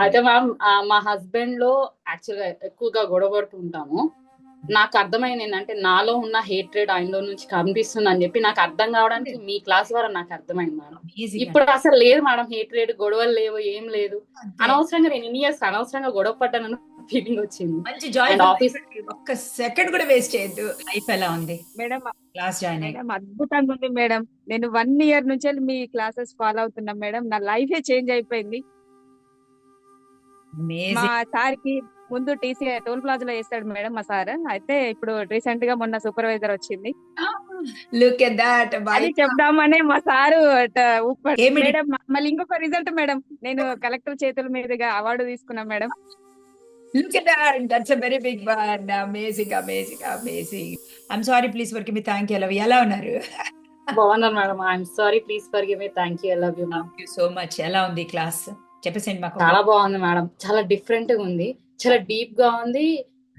అయితే మ్యామ్ మా హస్బెండ్లో యాక్చువల్గా ఎక్కువగా గొడవ పడుతుంటాము నాకు అర్థమైంది ఏంటంటే నాలో ఉన్న హేట్రెడ్ ఆయనలో నుంచి కనిపిస్తుంది అని చెప్పి నాకు అర్థం కావడానికి మీ క్లాస్ ద్వారా నాకు అర్థమైంది మేడం. ఇప్పుడు అసలు లేదు మేడం హేట్రెడ్ గొడవలు లేవు ఏం లేదు. అనవసరంగా నేను ఇన్ని ఇయర్స్ అనవసరంగా గొడవ పడ్డానన్న ఫీలింగ్ వచ్చింది. మంచి జాయ్ And office- ఒక్క సెకండ్ కూడా వేస్ట్ చేయొద్దు. లైఫ్ ఎలా ఉంది? మేడం క్లాస్ జాయిన్ మేడం అద్భుతంగా ఉంది మేడం. నేను వన్ ఇయర్ నుంచి మీ క్లాసెస్ ఫాలో అవుతున్నా మేడం. నా లైఫే చేంజ్ అయిపోయింది. మా సార్కి ముందు టీసీ టోల్ ప్లాజా లో చేస్తాడు మేడం మా సార్. అయితే ఇప్పుడు రీసెంట్గా మొన్న సూపర్వైజర్ వచ్చింది. లుక్ ఎట్ దట్ అది చెప్దామనే మా సారు? మేడం మళ్ళీ ఇంకొక రిజల్ట్ మేడం. నేను కలెక్టర్ చేతుల మీదుగా అవార్డు తీసుకున్నా madam. Look at that that's a very big one amazing amazing amazing I'm sorry please work me thank you ఎలా ఉన్నారు? బాగున్నాను madam. I'm sorry please forgive me thank you love you ma'am you so much ఎలా ఉంది class? చెప్పేసేయండి మాకు. చాలా బాగుంది madam. చాలా డిఫరెంట్గా ఉంది. చాలా డీప్గా ఉంది.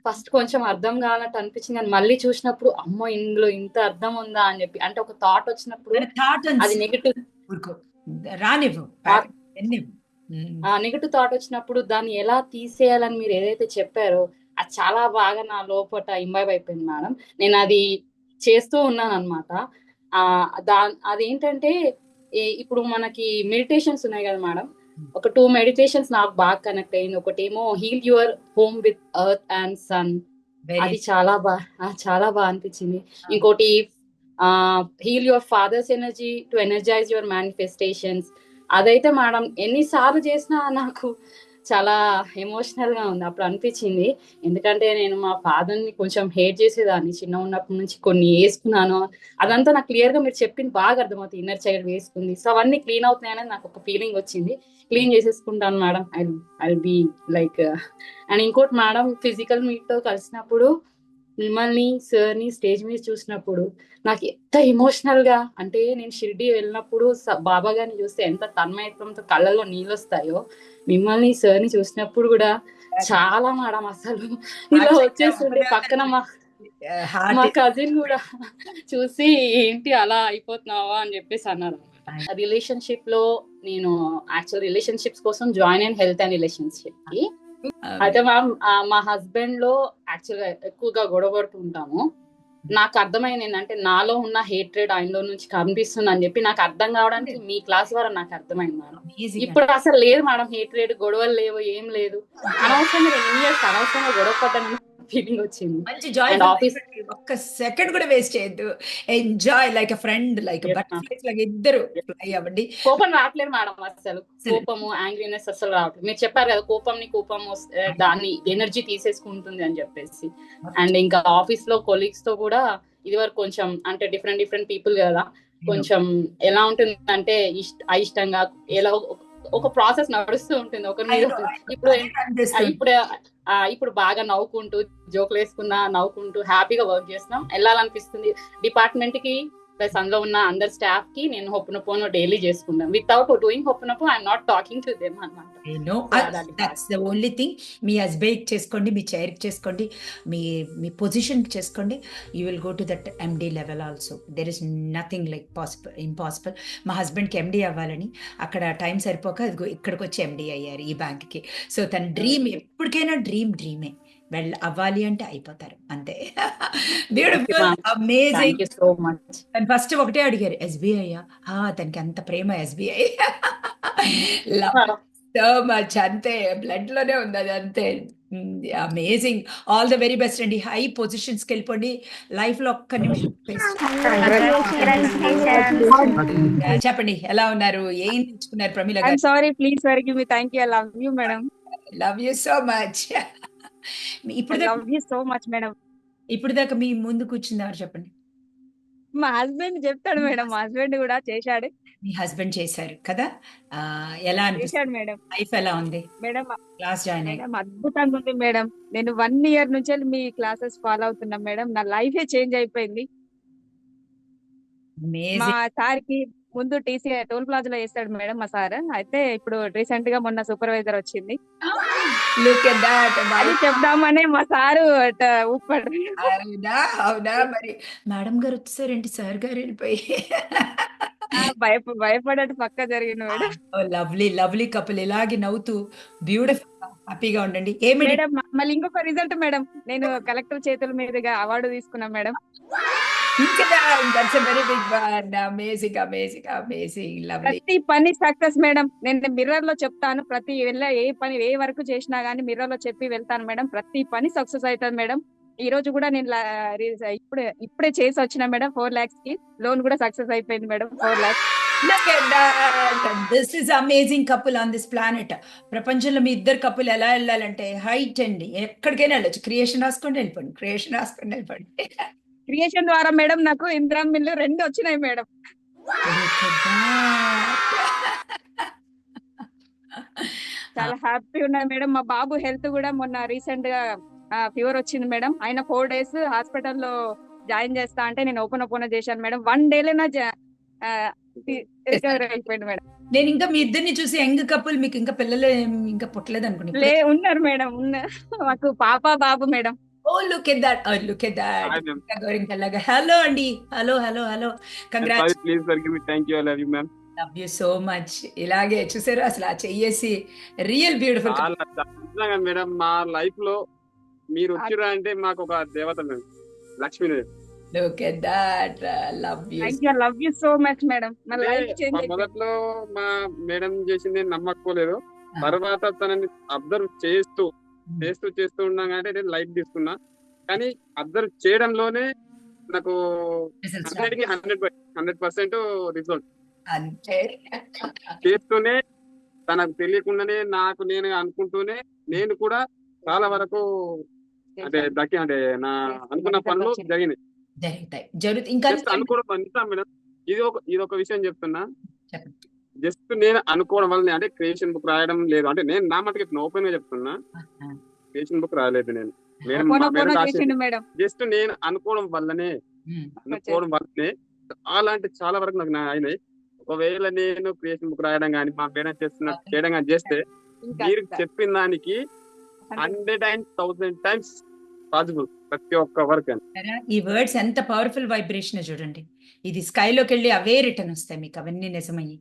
ఫస్ట్ కొంచెం అర్థం కానట్టు అనిపించింది. కానీ మళ్ళీ చూసినప్పుడు అమ్మో ఇందులో ఇంత అర్థం ఉందా అని చెప్పి అంటే ఒక థాట్ వచ్చినప్పుడు థాట్ అది నెగిటివ్ రానివ్వు. నెగిటివ్ థాట్ వచ్చినప్పుడు దాన్ని ఎలా తీసేయాలని మీరు ఏదైతే చెప్పారో అది చాలా బాగా నా లోపల ఇంబైబ్ అయిపోయింది మేడం. నేను అది చేస్తూ ఉన్నాను అనమాట ఆ దా అదేంటంటే ఇప్పుడు మనకి మెడిటేషన్స్ ఉన్నాయి కదా మేడం. ఒక టూ మెడిటేషన్స్ నాకు బాగా కనెక్ట్ అయింది ఒకటేమో heal your home with earth and sun అది చాలా బాగా చాలా బాగా అనిపించింది. ఇంకోటి heal your father's energy to energize your manifestations అదైతే మేడం ఎన్నిసార్లు చేసినా నాకు చాలా ఎమోషనల్గా ఉంది. అప్పుడు అనిపించింది. ఎందుకంటే నేను మా ఫాదర్ని కొంచెం హేట్ చేసేదాన్ని. చిన్న ఉన్నప్పటి నుంచి కొన్ని వేసుకున్నాను. అదంతా నాకు క్లియర్గా మీరు చెప్పింది బాగా అర్థమవుతుంది. ఇన్నర్ చైల్డ్ వేసుకుంది. సో అవన్నీ క్లీన్ అవుతున్నాయని నాకు ఒక ఫీలింగ్ వచ్చింది. క్లీన్ చేసేసుకుంటాను madam I I be like and ఇంకోటి మేడం ఫిజికల్ మీట్తో కలిసినప్పుడు మిమ్మల్ని సార్ని స్టేజ్ మీద చూసినప్పుడు నాకు ఎంత ఎమోషనల్గా అంటే నేను షిర్డి వెళ్ళినప్పుడు బాబా గారిని చూస్తే ఎంత తన్మయత్వంతో కళ్ళలో నీళ్ళు వస్తాయో మిమ్మల్ని సార్ని చూసినప్పుడు కూడా చాలా మేడం అసలు. ఇలా వచ్చేస్తుండే పక్కన మా మా కజిన్ కూడా చూసి ఏంటి అలా అయిపోతున్నావా? అని చెప్పేసి అన్నారు. రిలేషన్షిప్లో నేను యాక్చువల్ రిలేషన్షిప్స్ కోసం జాయిన్ అయిన హెల్త్ అండ్ రిలేషన్షిప్కి అయితే మ్యామ్ మా హస్బెండ్లో యాక్చువల్గా ఎక్కువగా గొడవ పడుతుంటాము నాకు అర్థమైంది ఏంటంటే నాలో ఉన్న హేట్రెడ్ ఆయనలో నుంచి కనిపిస్తుంది అని చెప్పి నాకు అర్థం కావడానికి మీ క్లాస్ ద్వారా నాకు అర్థమైంది మేడం. ఇప్పుడు అసలు లేదు మేడం హేట్రెడ్ గొడవలు లేవు ఏం లేదు. అనవసరంగా ఇన్ని ఇయర్స్ అనవసరంగా గొడవ పడ్డానన్న ఫీలింగ్ వచ్చింది. మంచి జాయ్ office- ఒక్క సెకండ్ కూడా వేస్ట్ చేయొద్దు. ఎంజాయ్ లైక్ ఫ్రెండ్ లైక్ లాగా ఇద్దరు ఫ్లై అవ్వండి. కోపం రావట్లేదు మేడం అసలు. కోపము యాంగ్రీనెస్ అసలు రావట్లేదు. మీరు చెప్పారు కదా కోపం వస్తే దాన్ని ఎనర్జీ తీసేసుకుంటుంది అని చెప్పేసి. అండ్ ఇంకా ఆఫీస్లో కొలీగ్స్తో కూడా ఇది వరకు కొంచెం అంటే డిఫరెంట్ డిఫరెంట్ పీపుల్ కదా. కొంచెం ఎలా ఉంటుంది అంటే ఇష్ట అయిష్టంగా ఎలా ఒక- ఒక ప్రాసెస్ నడుస్తూ ఉంటుంది. ఒకరు. ఇప్పుడు ఇప్పుడు ఇప్పుడు బాగా నవ్వుకుంటూ జోకులు వేసుకున్నా నవ్వుకుంటూ హ్యాపీగా వర్క్ చేస్తున్నాం. వెళ్ళాలనిపిస్తుంది. డిపార్ట్మెంట్కి ప్లస్ అందులో ఉన్న అందరు స్టాఫ్కి నేను హొప్పునపోను డైలీ చేసుకుంటాం without doing ho'oponopono I'm not talking to them అనమాట no Yeah, that- that's the only thing me husband చేసుకోండి మీ చైర్ చేసుకోండి మీ మీ పొజిషన్ చేసుకోండి. You will go to that MD level also there is nothing like possible impossible మా హస్బెండ్కి ఎండి అవ్వాలని అక్కడ టైం సరిపోక ఇక్కడికి వచ్చి ఎండి అయ్యారు ఈ బ్యాంక్కి సో తన డ్రీమ్ ఎప్పటికైనా డ్రీమ్ డ్రీమే వెళ్ళ అవ్వాలి అంటే అయిపోతారు. అంతే. బ్యూటిఫుల్. అమేజింగ్ సో మచ్ తను ఫస్ట్ ఒకటే అడిగారు ఎస్బీఐ తనకి అంత ప్రేమ ఎస్బీఐ లవ్ సో మచ్ అంతే. బ్లడ్లోనే ఉంది అది అంతే. Amazing all the very best అండి. హై పొజిషన్స్కి వెళ్ళిపోండి. లైఫ్లో ఒక్క నిమిషం చెప్పండి ఎలా ఉన్నారు? ఏం నేర్చుకున్నారు Pramila sorry please forgive me thank you I love you madam love you so much ఇప్పుడు love you so much madam ఇప్పుడు దాకా మీ ముందు కూర్చున్నారు చెప్పండి. మా హస్బెండ్ చెప్తాడు మేడం మా హస్బెండ్ కూడా చేశాడు. మీ హస్బెండ్ చేశారు కదా? ఎలా చేశాడు మేడం లైఫ్ ఎలా ఉంది? మేడం క్లాస్ జాయిన్ అయ్యి. మేడం అద్భుతంగా ఉంది మేడం నేను వన్ ఇయర్ నుంచి మీ క్లాసెస్ ఫాలో అవుతున్నా మేడం నా లైఫే చేంజ్ అయిపోయింది. మా అమేజింగ్ సార్కి ముందు టీసీ టోల్ ప్లాజా లో చేస్తాడు మేడం మా సార్. అయితే ఇప్పుడు రీసెంట్గా మొన్న సూపర్వైజర్ వచ్చింది. లుక్ ఎట్ దట్ అది చెప్దామనే మా సారు అట ఊపాడు. అవునా? అవునా? మరి మేడం గారు వచ్చేసారేంటి సార్ గారు వెళ్ళిపోయి. భయప భయపడట్టు పక్క జరిగింది మేడం. లవ్లీ లవ్లీ కపుల్ ఇలాగే నవ్వుతూ బ్యూటిఫుల్ హ్యాపీగా ఉండండి. ఏమి మేడం మళ్ళీ ఇంకొక రిజల్ట్ మేడం. నేను కలెక్టర్ చేతుల మీదుగా అవార్డు తీసుకున్నా madam. That's very big one amazing amazing amazing lovely ప్రతి పని సక్సెస్ మేడం నేను మిర్రర్లో చెప్తాను ప్రతి వెళ్ళ ఏ పని ఏ వర్క్ చేసినా గానీ మిర్రర్లో చెప్పి వెళ్తాను మేడం ప్రతి పని సక్సెస్ అవుతుంది మేడం ఈ రోజు కూడా నేను ఇప్పుడే ఇప్పుడే చేసి వచ్చిన మేడం ఫోర్ లాక్స్కి లోన్ కూడా సక్సెస్ అయిపోయింది madam four lakhs. This is amazing couple on this planet. ప్రపంచంలో మీ ఇద్దరు కప్పులు ఎలా వెళ్ళాలంటే హైట్ అండి. ఎక్కడికైనా వెళ్ళొచ్చు. క్రియేషన్ రాసుకోండి వెళ్ళిపోండి. క్రియేషన్ రాసుకోండి వెళ్ళిపోండి. క్రియేషన్ ద్వారా మేడం నాకు ఇందిరా మిల్లు రెండు వచ్చినాయి మేడం. చాలా హ్యాపీ ఉన్నాయి మేడం. మా బాబు హెల్త్ కూడా మొన్న రీసెంట్గా ఫీవర్ వచ్చింది మేడం. ఆయన ఫోర్ డేస్ హాస్పిటల్లో జాయిన్ చేస్తా అంటే నేను ఓపెన్ ఓపెన్ చేశాను మేడం. వన్ డేలో నా రికవర్ అయిపోయింది మేడం. నేను ఇంకా మీ ఇద్దరిని చూసి యంగ్ కపుల్ మీకు ఇంకా పిల్లలు ఇంకా పుట్టలేదు అనుకుని లే ఉన్నారు మేడం ఉన్నారు. మాకు పాప బాబు madam. Oh look at that look at that Hi, ma'am. గౌరింకల్లాగా హలో అండి hello hello hello congrats Sorry, please forgive me. Thank you. I love you, ma'am. Love you so much ఇలాగే చూసారు? అసలు ఆ చెయ్యేసి రియల్ బ్యూటిఫుల్ మేడం మా లైఫ్లో మీరు వచ్చిరా అంటే మాకు ఒక దేవత madam Lakshmidevi look at that love you you love you so much madam నా అంటే లైఫ్ చేంజ్ మా మొదట్లో మా మేడం చేసింది నమ్మకపోలేదు. తర్వాత తనని అబ్జర్వ్ చేస్తూ చేస్తూ చేస్తూ ఉండగానే నేను లైట్ తీసుకున్నా. కానీ అబ్జర్వ్ చేయడంలోనే నాకు హండ్రెడ్కి హండ్రెడ్ హండ్రెడ్ పర్సెంట్ రిజల్ట్. చేస్తూనే తనకు తెలియకుండానే నాకు నేను అనుకుంటూనే నేను కూడా చాలా వరకు అంటే దక్కి అంటే నా అనుకున్న పనులు జరిగినాయి. జరుగుతాయి. జరుగుతాయి ఇంకా జస్ట్ అనుకోవడం అంతా మేడం. ఇది ఒక ఇది ఒక విషయం చెప్తున్నా. జస్ట్ నేను అనుకోవడం వల్ల అంటే క్రియేషన్ బుక్ రాయడం లేదు. అంటే నేను నా మటుకు ఓపెన్గా చెప్తున్నా క్రియేషన్ బుక్ రాయలేదు నేను. నేను జస్ట్ నేను అనుకోవడం వల్లనే. అనుకోవడం వల్లనే చాలా అంటే చాలా వరకు నాకు అయినాయి. ఒకవేళ నేను క్రియేషన్ బుక్ రాయడం కానీ మా మేడం చేస్తున్న చేయడం కానీ చేస్తే మీరు చెప్పిన దానికి hundred. And thousand times possible ప్రతి ఒక్క వర్క్? ఈ వర్డ్స్ ఎంత పవర్ఫుల్ వైబ్రేషన్ చూడండి. ఇది స్కైలోకి వెళ్ళి అవే రిటర్న్ వస్తాయి మీకు అవన్నీ నిజమయ్యి.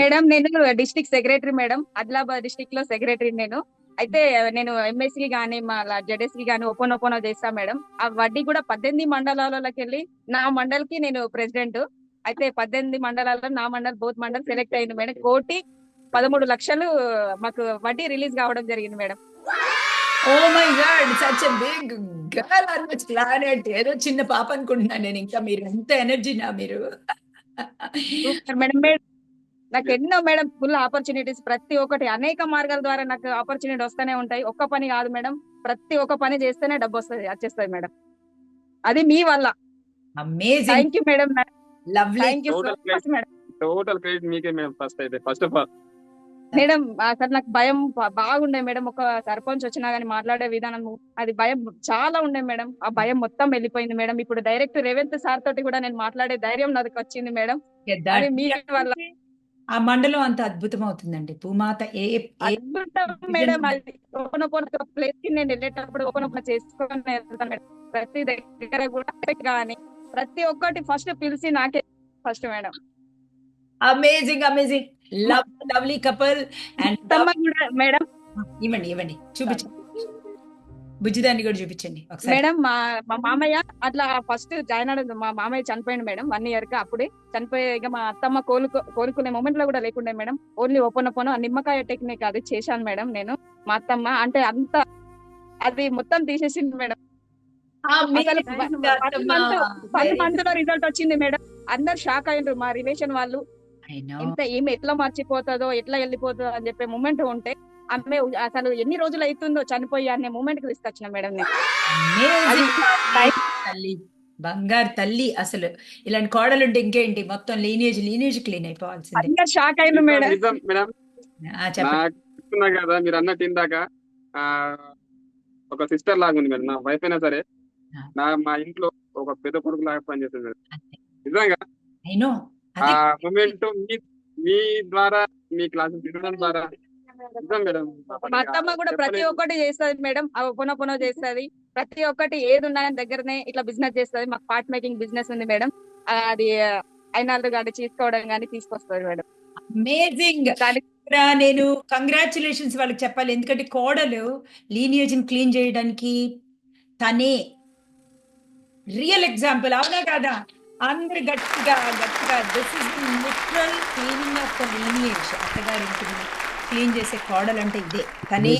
మేడం నేను డిస్ట్రిక్ట్ సెక్రటరీ మేడం ఆదిలాబాద్ డిస్ట్రిక్ట్లో సెక్రటరీ నేను. అయితే నేను ఎంఎస్కి గానీ మా జెడ్ఎస్కి గానీ ఓపెన్ ఓపెన్ చేస్తా మేడం. ఆ వడ్డీ కూడా పద్దెనిమిది మండలాలకి వెళ్ళి నా మండల్కి నేను ప్రెసిడెంట్. అయితే పద్దెనిమిది మండలాల్లో నా మండల్ బోత్ మండల్ సెలెక్ట్ అయింది మేడం. కోటి పదమూడు లక్షలు మాకు వడ్డీ రిలీజ్ కావడం జరిగింది madam. Oh my god such a big girl on much planet ఏదో చిన్న పాప అనుకుంటున్నాను నేను. ఇంకా మీరు ఎంత ఎనర్జీ నా మీరు? మేడం నాకు ఎన్నో మేడం ఫుల్ ఆపర్చునిటీస్. ప్రతి ఒక్కటి అనేక మార్గాల ద్వారా నాకు ఆపర్చునిటీ వస్తూనే ఉంటాయి. ఒక్క పని కాదు మేడం. ప్రతి ఒక్క పని చేస్తేనే డబ్బు వస్తుంది వచ్చేస్తుంది మేడం. అది మీ వల్ల. Amazing thank you madam. Thank you total credit మీకే మేడం ఫస్ట్ అయితే. ఫస్ట్ ఆఫ్ ఆల్ మేడం అసలు నాకు భయం బాగుండే మేడం. ఒక సర్పంచ్ వచ్చినా గానీ మాట్లాడే విధానం అది భయం చాలా ఉండే మేడం. ఆ భయం మొత్తం వెళ్ళిపోయింది మేడం. ఇప్పుడు డైరెక్ట్ రేవంత్ సార్ తోటి కూడా నేను మాట్లాడే ధైర్యం నాకు వచ్చింది మేడం. అది మీ వల్ల. ఆ మండలం అంత అద్భుతం అవుతుందండి భూమాత ఏ మేడం. ప్లేస్కి నేను వెళ్ళేటప్పుడు ఓపెన్ చేసుకొని ప్రతి దగ్గర కూడా కానీ ప్రతి ఒక్కటి ఫస్ట్ పిలిచి నాకే first madam. Amazing amazing love lovely couple and కూడా మేడం. ఇవ్వండి ఇవ్వండి. చూపించండి. బుజ్జిదాన్ని కూడా చూపించండి మేడం మా మా మామయ్య అట్లా ఫస్ట్ జాయిన్ అవ్వడం మా మామయ్య చనిపోయింది మేడం వన్ ఇయర్కి అప్పుడే. చనిపోయే ఇక మా అత్తమ్మ కోలుకో కోలుకునే మూమెంట్లో కూడా లేకుండే మేడం. ఓన్లీ ఓపెన్ ఓపెన్ నిమ్మకాయ టెక్నిక్ అది చేశాను మేడం నేను మా అత్తమ్మ. అంటే అంత అది మొత్తం తీసేసింది మేడం. మంత్లో రిజల్ట్ వచ్చింది మేడం. అందరు షాక్ అయ్యారు మా రిలేషన్ వాళ్ళు. ఎంత ఏమి ఎట్లా మర్చిపోతుందో ఎట్లా వెళ్ళిపోతుందో అని చెప్పే మూమెంట్ ఉంటే ఆమె అసలు ఎన్ని రోజులు అవుతుందో చనిపోయి అనే మూమెంట్కి తీసుకొచ్చిన మేడం నేను. బంగారు తల్లి అసలు. ఇలాంటి కోడలు ఉంటే ఇంకేంటి? మొత్తం లీనేజ్ లీనేజ్ క్లీన్ అయిపోవాల్సిందే. షాక్ అయ్యారు మేడం. మేడం. చెప్తున్నా కదా మీరు అన్నట్టు ఇందాక ఆ, ఒక సిస్టర్ లాగా ఉంది మేడం. నా వైఫ్ అయినా సరే. నా మా ఇంట్లో ఒక పెద్ద కొడుకు లాగా పనిచేస్తుంది మేడం. నిజంగా? ఆ మూమెంట్ మీ మీ ద్వారా మీ క్లాస్ వినడం ద్వారా అత్తమ్మ కూడా ప్రతి ఒక్కటి చేస్తది మేడం. అవి పున పున చేస్తది. ప్రతి ఒక్కటి ఏది ఉన్నా దగ్గరనే ఇట్లా బిజినెస్ చేస్తది. మాకు పార్ట్ మేకింగ్ బిజినెస్ ఉంది మేడం. అది అయినాళ్ళు కానీ తీసుకోవడం కానీ తీసుకొస్తారు మేడం. అమేజింగ్. నేను కంగ్రాచులేషన్స్ వాళ్ళకి చెప్పాలి. ఎందుకంటే కోడలు లీనియేజ్ క్లీన్ చేయడానికి తనే రియల్ ఎగ్జాంపుల్. అవునా కాదా? అందరు గట్టిగా గట్టిగా this is literal cleaning of the lineage అత్తగారింటిని. Clean చేసే కోడలు అంటే ఇదే తనే